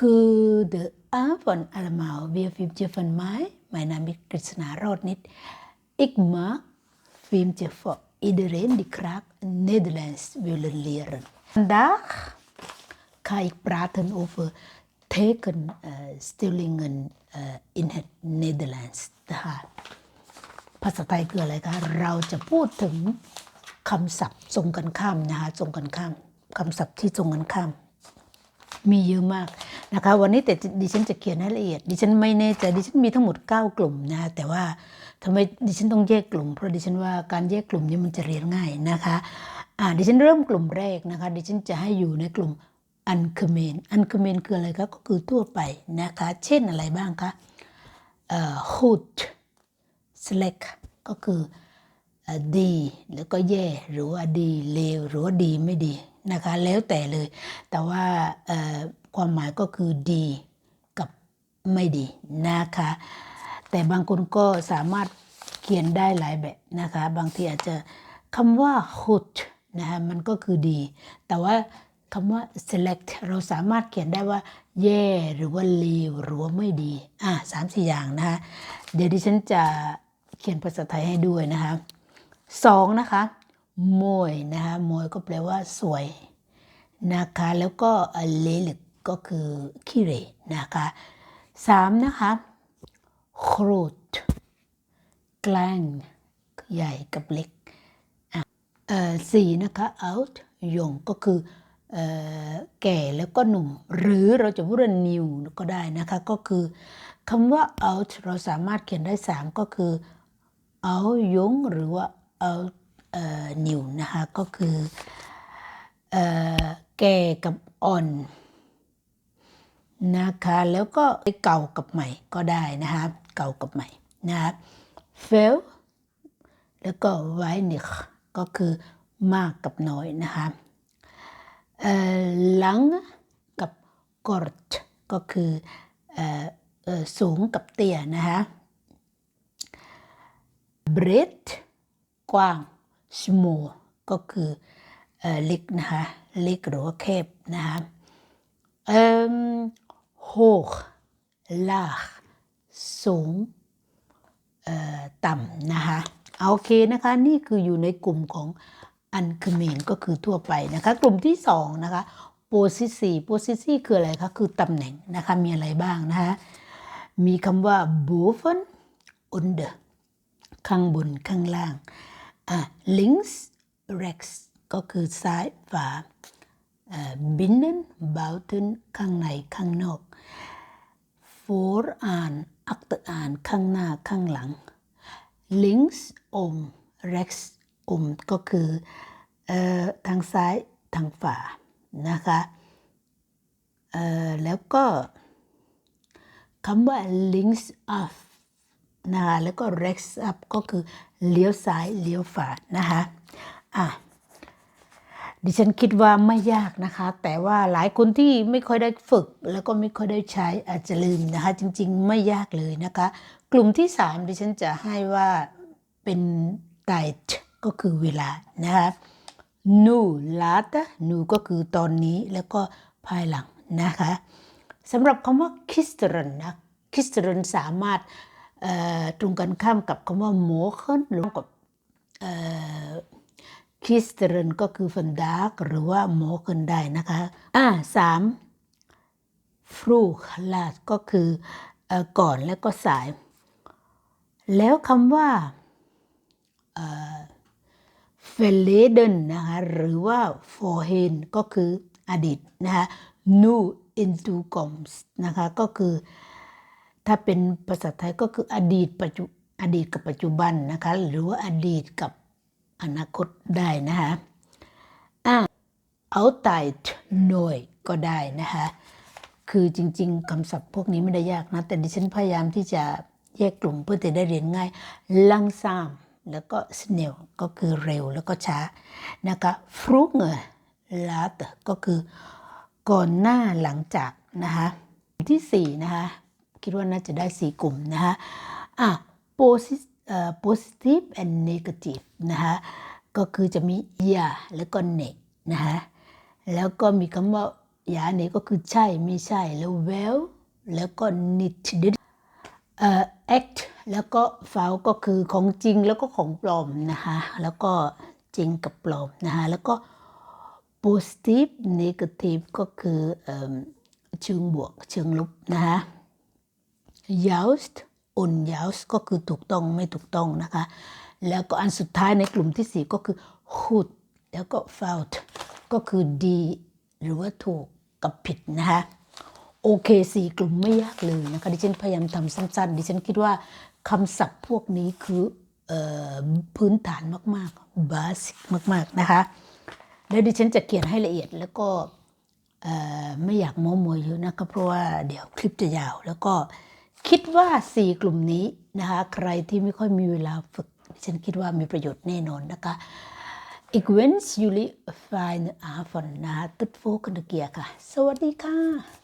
Goedenavond allemaal, weer filmpje van mij. Mijn naam is Krishna Rodnit. Ik maak filmpje voor iedereen die graag Nederlands willen leren. Vandaag ga ik praten over tekenstellingen uh, uh, in het Nederlands. นะคะภาษาไทยคืออะไรคะเราจะพูดถึงคำศัพท์ตรงกันข้ามนะคะตรงกันข้ามคำศัพท์ที่ตรงกันข้าม มีเยอะมากนะคะ วันนี้แต่ดิฉันจะเขียนให้ละเอียด ดิฉันไม่แน่ใจดิฉันมีทั้งหมด 9 กลุ่มนะแต่ว่าทำไมดิฉันต้องแยกกลุ่ม เพราะดิฉันว่าการแยกกลุ่มนี้มันจะเรียนง่ายนะคะอ่าดิฉันเริ่มกลุ่มแรกนะคะ ดิฉันจะให้อยู่ในกลุ่มอันคเมนอันคเมนคืออะไรคะก็คือทั่วไปนะคะ เช่นอะไรบ้างคะเอ่อ hood slack ก็คือ ดีแล้วก็แย่หรือว่าดีเลวหรือว่าดีไม่ดีนะคะแล้วแต่เลย แต่ว่าความหมายก็คือดีกับไม่ดีนะคะ แต่บางคนก็สามารถเขียนได้หลายแบบนะคะ บางทีอาจจะคำว่า hood นะคะมันก็คือดี แต่ว่าคำว่า select เราสามารถเขียนได้ว่าแย่หรือว่าเลวหรือว่าไม่ดี อะสามสี่อย่างนะคะ เดี๋ยวดิฉันจะเขียนภาษาไทยให้ด้วยนะคะ สองนะคะมวยนะคะมวยก็แปลว่าสวยนะคะแล้วก็เลลึกก็คือขี้เหร่นะคะสามนะคะโครดกลางใหญ่กับเล็กสี่นะคะ out ยงก็คือแก่แล้วก็หนุ่ม หรือเราจะพูดว่า new ก็ได้นะคะ ก็คือคำว่า out เราสามารถเขียนได้สามก็คือ out ยงหรือว่า out เอ่อ new นะคะก็คือเอ่อแก่กับอ่อนนะคะแล้วก็เก่ากับใหม่ก็ได้นะคะเก่ากับใหม่นะคะ fail แล้วก็ weinig ก็คือมากกับน้อยนะคะเอ่อ lang กับ kort ก็คือเอ่อสูงกับเตี้ยนะคะ breed กว้าง small ก็คือเล็กนะคะเล็กหรือว่าแคบนะคะเอ่อ hoog laag สูงเออต่ำนะคะโอเคนะคะนี่คืออยู่ในกลุ่มของอันคเมนก็คือทั่วไปนะคะกลุ่มที่สองนะคะ position position คืออะไรคะคือตำแหน่งนะคะมีอะไรบ้างนะคะมีคำว่า boven under ข้างบนข้างล่าง อะ links rechts ก็คือซ้ายฝา binnen buiten ข้างในข้างนอก for อ่าน achter อ่านข้างหน้าข้างหลัง links om rechts om ก็คือทางซ้ายทางฝานะคะแล้วก็คำว่า links off นะคะแล้วก็ rex up ก็คือเลี้ยวซ้ายเลี้ยวฝานะคะอะดิฉันคิดว่าไม่ยากนะคะ แต่ว่าหลายคนที่ไม่ค่อยได้ฝึก แล้วก็ไม่ค่อยได้ใช้อาจจะลืมนะคะ จริงๆ ไม่ยากเลยนะคะ กลุ่มที่ 3 ดิฉันจะให้ว่าเป็น diet ก็คือเวลานะคะ nu later nu ก็คือตอนนี้แล้วก็ภายหลังนะคะสำหรับคำว่า kisteren นะ kisteren สามารถ ตรงกันข้ามกับคำว่า morgen หรือกับเอ่อ kisteren ก็คือ vandaag หรือว่า morgen ได้นะคะอ่าสาม vroeg laat ก็คืออก่อนแล้วก็สาย แล้วคำว่าเอ่อ verleden นะคะหรือว่า voorheen ก็คืออดีตนะคะ nu in toekomst นะคะก็คือ ถ้าเป็นภาษาไทยก็คืออดีตปัจจุอดีตกับปัจจุบันนะคะ หรือว่าอดีตกับอนาคตได้นะคะอะ altijd nooit ก็ได้นะคะคือจริง ๆคำศัพท์พวกนี้ไม่ได้ยากนะ แต่ดิฉันพยายามที่จะแยกกลุ่มเพื่อจะได้เรียนง่าย langzaam แล้วก็ snel ก็คือเร็วแล้วก็ช้านะคะ vroeger later ก็คือก่อนหน้าหลังจากนะคะที่สี่นะคะ คิดว่าน่าจะได้สี่กลุ่มนะคะอะ positive and negative นะคะก็คือจะมี yeah แล้วก็ ne นะคะแล้วก็มีคำว่ายาเนี่ยก็คือใช่ไม่ใช่แล้ว well แล้วก็ need เอ่อ act แล้วก็ foul ก็คือของจริงแล้วก็ของปลอมนะคะแล้วก็จริงกับปลอมนะคะแล้วก็ positive negative ก็คือเอิ่มเชิงบวกเชิงลบนะคะ Joust unjoust ก็คือถูกต้องไม่ถูกต้องนะคะ แล้วก็อันสุดท้ายในกลุ่มที่ 4 ก็คือ good แล้วก็ fault ก็คือดี หรือว่าถูกกับผิดนะคะโอเคสี่กลุ่มไม่ยากเลยนะคะดิฉันพยายามทำสั้นๆดิฉันคิดว่าคำศัพท์พวกนี้คือออพื้นฐานมากๆบาสิกมาก ๆ นะคะแล้วดิฉันจะเขียนให้ละเอียดแล้วก็ไม่อยากโม้มวยเยอะนะคะเพราะว่าเดี๋ยวคลิปจะยาวแล้วก็ คิดว่าสี่กลุ่มนี้นะคะใครที่ไม่ค่อยมีเวลาฝึกฉันคิดว่ามีประโยชน์แน่นอนนะคะ Ik wens jullie fijne avond na tot volgende keer ค่ะ สวัสดีค่ะ